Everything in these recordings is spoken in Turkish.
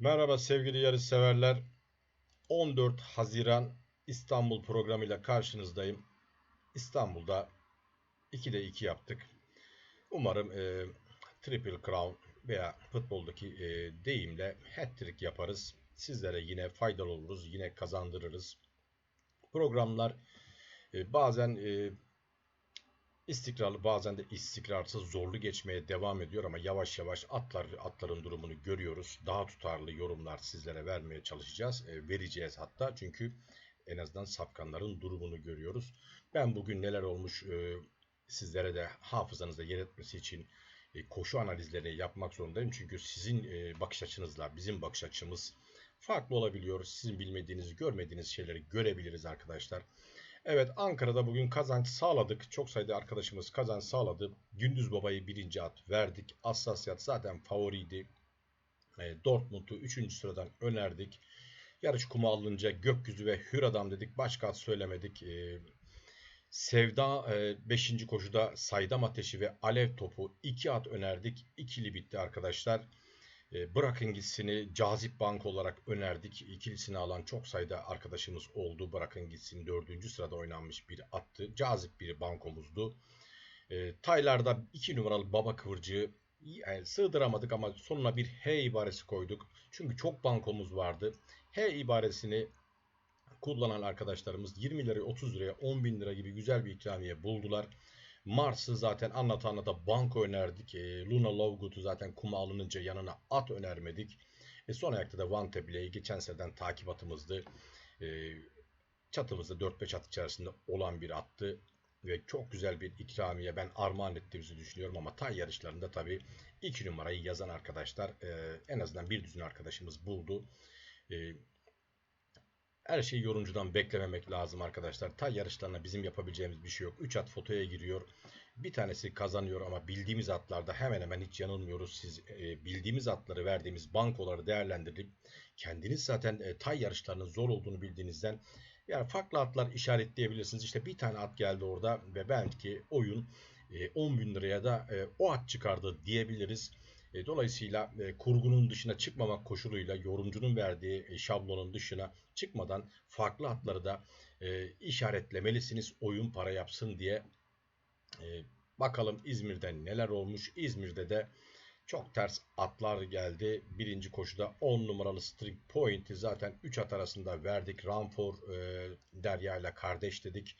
Merhaba sevgili yarış severler. 14 Haziran İstanbul programıyla karşınızdayım. İstanbul'da 2'de 2 yaptık. Umarım e, Triple Crown veya futboldaki e, deyimle hat-trick yaparız. Sizlere yine faydalı oluruz, yine kazandırırız. Programlar e, bazen e, istikrarlı bazen de istikrarsız zorlu geçmeye devam ediyor ama yavaş yavaş atlar atların durumunu görüyoruz. Daha tutarlı yorumlar sizlere vermeye çalışacağız. E, vereceğiz hatta çünkü en azından safkanların durumunu görüyoruz. Ben bugün neler olmuş e, sizlere de hafızanızda yer etmesi için e, koşu analizleri yapmak zorundayım. Çünkü sizin e, bakış açınızla bizim bakış açımız farklı olabiliyor. Sizin bilmediğiniz, görmediğiniz şeyleri görebiliriz arkadaşlar. Evet Ankara'da bugün kazanç sağladık. Çok sayıda arkadaşımız kazanç sağladı. Gündüz Baba'yı birinci at verdik. Assasyat zaten favoriydi. E, Dortmund'u üçüncü sıradan önerdik. Yarış kumu alınca gökyüzü ve hür adam dedik. Başka at söylemedik. E, Sevda 5. E, koşuda saydam ateşi ve alev topu 2 at önerdik. İkili bitti arkadaşlar. E, bırakın gitsini cazip bank olarak önerdik. İkilisini alan çok sayıda arkadaşımız oldu. Bırakın gitsin dördüncü sırada oynanmış bir attı. Cazip bir bankomuzdu. E, Taylar'da 2 numaralı baba kıvırcığı yani sığdıramadık ama sonuna bir H ibaresi koyduk. Çünkü çok bankomuz vardı. H ibaresini kullanan arkadaşlarımız 20 liraya 30 liraya 10 bin lira gibi güzel bir ikramiye buldular. Mars'ı zaten anlata anlata banko önerdik. E, Luna Lovegood'u zaten kuma alınınca yanına at önermedik. E, son ayakta da Van Teble'yi geçen seneden takip atımızdı. E, çatımızda 4-5 at içerisinde olan bir attı. Ve çok güzel bir ikramiye ben armağan ettiğimizi düşünüyorum ama tay yarışlarında tabii 2 numarayı yazan arkadaşlar e, en azından bir düzün arkadaşımız buldu. E, her şeyi yorumcudan beklememek lazım arkadaşlar. Tay yarışlarına bizim yapabileceğimiz bir şey yok. 3 at fotoya giriyor. Bir tanesi kazanıyor ama bildiğimiz atlarda hemen hemen hiç yanılmıyoruz. Siz e, bildiğimiz atları verdiğimiz bankoları değerlendirip kendiniz zaten e, tay yarışlarının zor olduğunu bildiğinizden yani farklı atlar işaretleyebilirsiniz. İşte bir tane at geldi orada ve belki oyun e, 10 bin liraya da e, o at çıkardı diyebiliriz. E, dolayısıyla e, kurgunun dışına çıkmamak koşuluyla yorumcunun verdiği e, şablonun dışına çıkmadan farklı hatları da işaretlemelisiniz oyun para yapsın diye. Bakalım İzmir'de neler olmuş. İzmir'de de çok ters atlar geldi. Birinci koşuda 10 numaralı String Point'i zaten 3 at arasında verdik. Ramfor e, Derya ile kardeş dedik.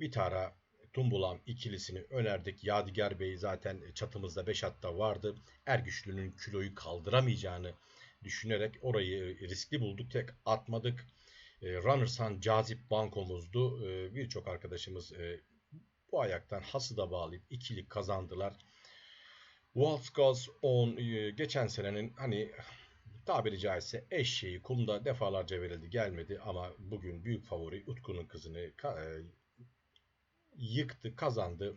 Vitara Tumbulan ikilisini önerdik. Yadigar Bey zaten çatımızda 5 hatta vardı. Ergüçlü'nün kiloyu kaldıramayacağını düşünerek orayı riskli bulduk. Tek atmadık. E, Runnersan cazip bankomuzdu. E, Birçok arkadaşımız e, bu ayaktan hası da bağlayıp ikili kazandılar. Waltz 10 e, geçen senenin hani tabiri caizse eşeği kumda defalarca verildi gelmedi ama bugün büyük favori Utku'nun kızını yıktı, kazandı.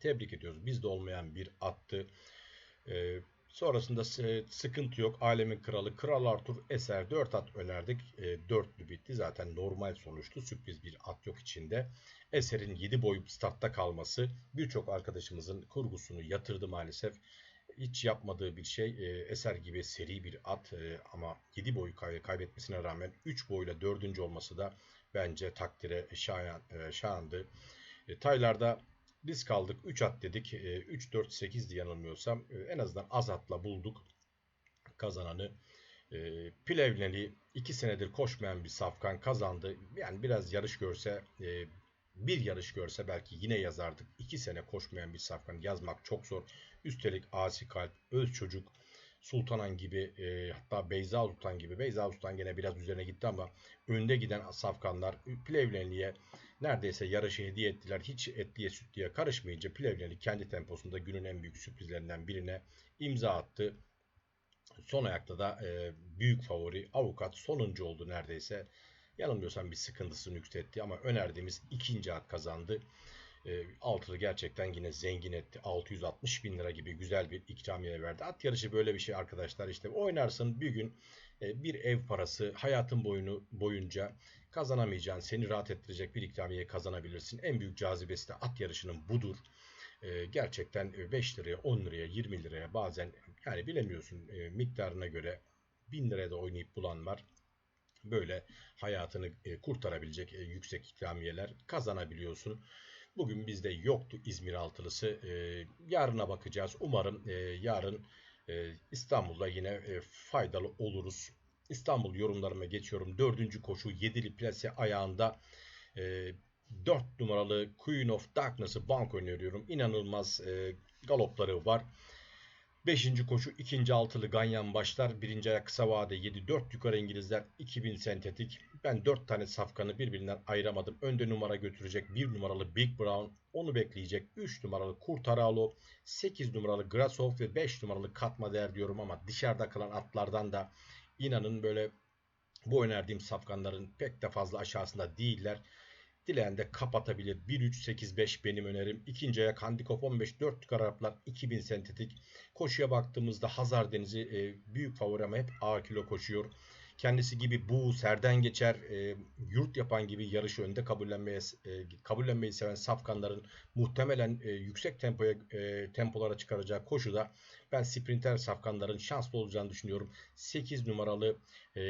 Tebrik ediyoruz. Bizde olmayan bir attı. Ee, sonrasında sıkıntı yok. Alemin kralı Kral Arthur Eser 4 at önerdik. E, dörtlü bitti. Zaten normal sonuçtu. Sürpriz bir at yok içinde. Eser'in 7 boy startta kalması birçok arkadaşımızın kurgusunu yatırdı maalesef. Hiç yapmadığı bir şey. E, Eser gibi seri bir at e, ama 7 boyu kay kaybetmesine rağmen 3 boyla 4. olması da bence takdire şayan, e, şayandı. E, taylarda risk aldık. 3 at dedik. E, 3, 4, 8 diye yanılmıyorsam e, en azından az atla bulduk kazananı. E, Plevneli 2 senedir koşmayan bir safkan kazandı. Yani biraz yarış görse e, bir yarış görse belki yine yazardık. 2 sene koşmayan bir safkan yazmak çok zor. Üstelik asi kalp, öz çocuk Sultanan gibi e, hatta Beyza Sultan gibi Beyza Sultan gene biraz üzerine gitti ama önde giden safkanlar Plevneli'ye neredeyse yarışı hediye ettiler. Hiç etliye sütliye karışmayınca Plevneli kendi temposunda günün en büyük sürprizlerinden birine imza attı. Son ayakta da e, büyük favori avukat sonuncu oldu neredeyse. Yanılmıyorsam bir sıkıntısını yükseltti ama önerdiğimiz ikinci at kazandı. E, altılı gerçekten yine zengin etti. 660 bin lira gibi güzel bir ikramiye verdi. At yarışı böyle bir şey arkadaşlar. İşte oynarsın bir gün e, bir ev parası hayatın boyunu boyunca kazanamayacağın, seni rahat ettirecek bir ikramiye kazanabilirsin. En büyük cazibesi de at yarışının budur. E, gerçekten 5 liraya, 10 liraya, 20 liraya bazen yani bilemiyorsun e, miktarına göre 1000 liraya da oynayıp bulan var. Böyle hayatını e, kurtarabilecek e, yüksek ikramiyeler kazanabiliyorsun. Bugün bizde yoktu İzmir altılısı. E, yarına bakacağız. Umarım yarın İstanbul'da yine faydalı oluruz. İstanbul yorumlarıma geçiyorum. Dördüncü koşu yedili plase ayağında 4 numaralı Queen of Darkness'ı bank öneriyorum. İnanılmaz galopları var. Beşinci koşu ikinci altılı Ganyan başlar. Birinci ayak kısa vade 7-4 yukarı İngilizler 2000 sentetik. Ben 4 tane safkanı birbirinden ayıramadım. Önde numara götürecek 1 numaralı Big Brown. Onu bekleyecek 3 numaralı Kurtaralo. 8 numaralı Grasov ve 5 numaralı Katma Değer diyorum ama dışarıda kalan atlardan da inanın böyle bu önerdiğim safkanların pek de fazla aşağısında değiller. Dileyen de kapatabilir. 1-3-8-5 benim önerim. İkinci ayak handikap 15 4 tük Araplar 2000 sentetik. Koşuya baktığımızda Hazar Denizi e, büyük favori ama hep A kilo koşuyor. Kendisi gibi bu serden geçer e, yurt yapan gibi yarışı önde kabullenmeye e, kabullenmeyi seven safkanların muhtemelen e, yüksek tempoya e, tempolara çıkaracağı koşuda ben sprinter safkanların şanslı olacağını düşünüyorum. 8 numaralı e,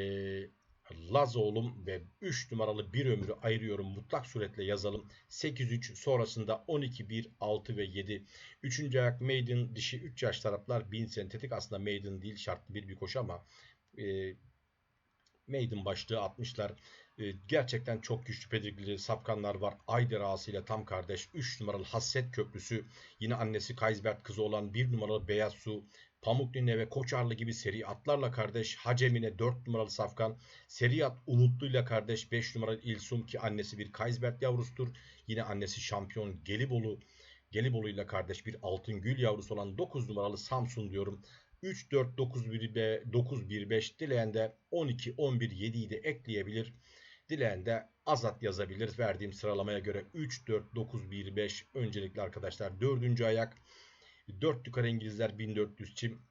Lazoğlum ve 3 numaralı bir ömrü ayırıyorum. Mutlak suretle yazalım. 8-3 sonrasında 12-1, 6 ve 7. Üçüncü ayak maiden dişi 3 yaş taraflar 1000 sentetik. Aslında maiden değil şartlı bir bir koşu ama e, maiden başlığı atmışlar. E, gerçekten çok güçlü pedigrili sapkanlar var. Ayder ağasıyla tam kardeş. 3 numaralı Hasset Köprüsü. Yine annesi Kaysbert kızı olan 1 numaralı Beyaz Su. Pamukline ve Koçarlı gibi seri atlarla kardeş Hacemine 4 numaralı Safkan, seri at Umutlu'yla kardeş 5 numaralı İlsum ki annesi bir Kaysbert yavrusudur. Yine annesi şampiyon Gelibolu, Gelibolu ile kardeş bir Altın Gül yavrusu olan 9 numaralı Samsun diyorum. 3 4 9 1 B 9 1 5 dileyen de 12 11 7'yi de ekleyebilir. Dileyen de Azat yazabilir. Verdiğim sıralamaya göre 3 4 9 1 5 öncelikli arkadaşlar 4. ayak 4 yukarı İngilizler 1400 çim.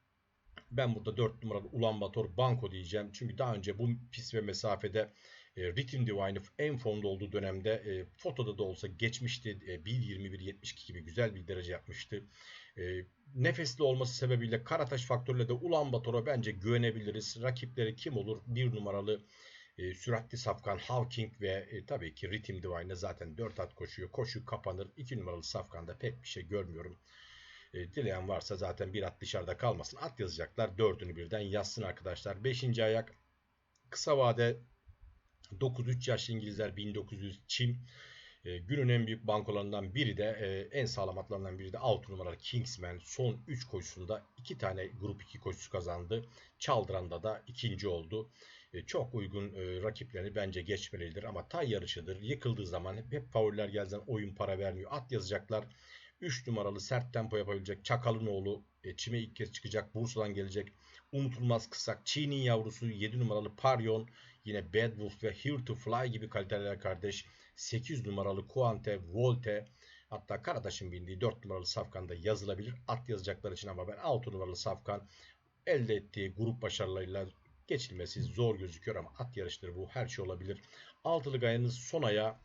Ben burada 4 numaralı Ulan Bator Banko diyeceğim. Çünkü daha önce bu pis ve mesafede e, Rhythm Divine'ı en formda olduğu dönemde e, fotoda da olsa geçmişti. E, 1.21.72 gibi güzel bir derece yapmıştı. E, nefesli olması sebebiyle Karataş faktörüyle de Ulan Bator'a bence güvenebiliriz. Rakipleri kim olur? 1 numaralı e, süratli safkan Hawking ve e, tabii ki Rhythm Divine'da zaten 4 at koşuyor. Koşu kapanır. 2 numaralı safkanda pek bir şey görmüyorum. E, dileyen varsa zaten bir at dışarıda kalmasın. At yazacaklar. Dördünü birden yazsın arkadaşlar. Beşinci ayak kısa vade 9-3 yaş İngilizler 1900 Çim. E, günün en büyük bankolarından biri de e, en sağlam atlarından biri de 6 numaralı Kingsman. Son 3 koşusunda 2 tane grup 2 koşusu kazandı. Çaldıran'da da ikinci oldu. E, çok uygun e, rakiplerini bence geçmelidir ama tay yarışıdır. Yıkıldığı zaman hep, hep favoriler gelden oyun para vermiyor. At yazacaklar. 3 numaralı sert tempo yapabilecek Çakalınoğlu e, çime ilk kez çıkacak. Bursa'dan gelecek. Unutulmaz kısak. Çiğ'nin yavrusu 7 numaralı Paryon. Yine Bad Wolf ve Here to Fly gibi kaliteler kardeş. 8 numaralı Kuante, Volte. Hatta Karataş'ın bindiği 4 numaralı Safkan'da yazılabilir. At yazacaklar için ama ben 6 numaralı Safkan elde ettiği grup başarılarıyla geçilmesi zor gözüküyor ama at yarışları bu her şey olabilir. Altılı gayanız son aya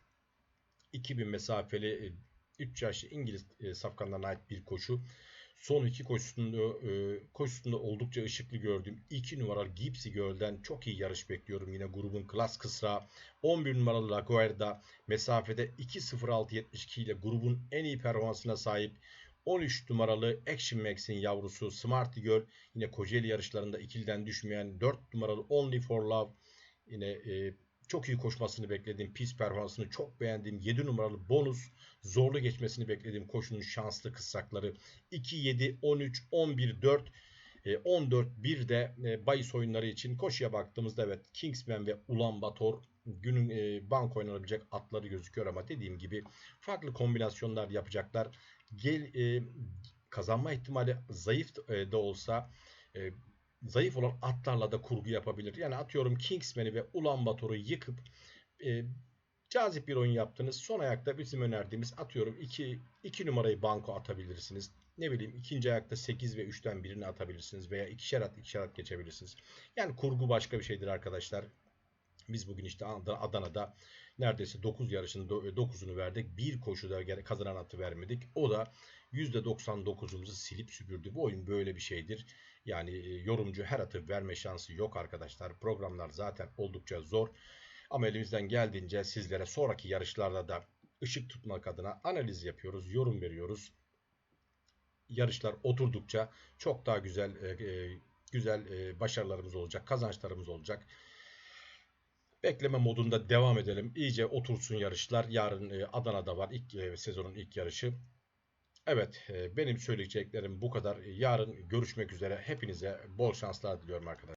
2000 mesafeli e, 3 yaşlı İngiliz e, safkanlarına ait bir koşu. Son iki koşusunda, e, koşusunda oldukça ışıklı gördüğüm 2 numaralı Gipsy Girl'den çok iyi yarış bekliyorum. Yine grubun klas kısra 11 numaralı La Guerda mesafede 2.06.72 ile grubun en iyi performansına sahip 13 numaralı Action Max'in yavrusu Smarty Girl yine Kocaeli yarışlarında ikiliden düşmeyen 4 numaralı Only for Love yine e, çok iyi koşmasını beklediğim, pis performansını çok beğendiğim 7 numaralı bonus zorlu geçmesini beklediğim koşunun şanslı kıssakları 2, 7, 13, 11, 4 14 1 de e, bahis oyunları için koşuya baktığımızda evet Kingsman ve Ulan Bator günün e, bank oynanabilecek atları gözüküyor ama dediğim gibi farklı kombinasyonlar yapacaklar. Gel, e, kazanma ihtimali zayıf da olsa zayıf olan atlarla da kurgu yapabilir. Yani atıyorum Kingsman'i ve Ulan Bator'u yıkıp e, cazip bir oyun yaptınız. Son ayakta bizim önerdiğimiz atıyorum 2 2 numarayı banko atabilirsiniz. Ne bileyim ikinci ayakta 8 ve 3'ten birini atabilirsiniz veya ikişer at ikişer at geçebilirsiniz. Yani kurgu başka bir şeydir arkadaşlar. Biz bugün işte Adana'da neredeyse 9 yarışın 9'unu verdik. Bir koşuda kazanan atı vermedik. O da %99'umuzu silip süpürdü. Bu oyun böyle bir şeydir. Yani e, yorumcu her atı verme şansı yok arkadaşlar. Programlar zaten oldukça zor. Ama elimizden geldiğince sizlere sonraki yarışlarda da ışık tutmak adına analiz yapıyoruz, yorum veriyoruz. Yarışlar oturdukça çok daha güzel e, e, güzel e, başarılarımız olacak, kazançlarımız olacak. Bekleme modunda devam edelim. İyice otursun yarışlar. Yarın e, Adana'da var ilk e, sezonun ilk yarışı. Evet, e, benim söyleyeceklerim bu kadar. Yarın görüşmek üzere. Hepinize bol şanslar diliyorum arkadaşlar.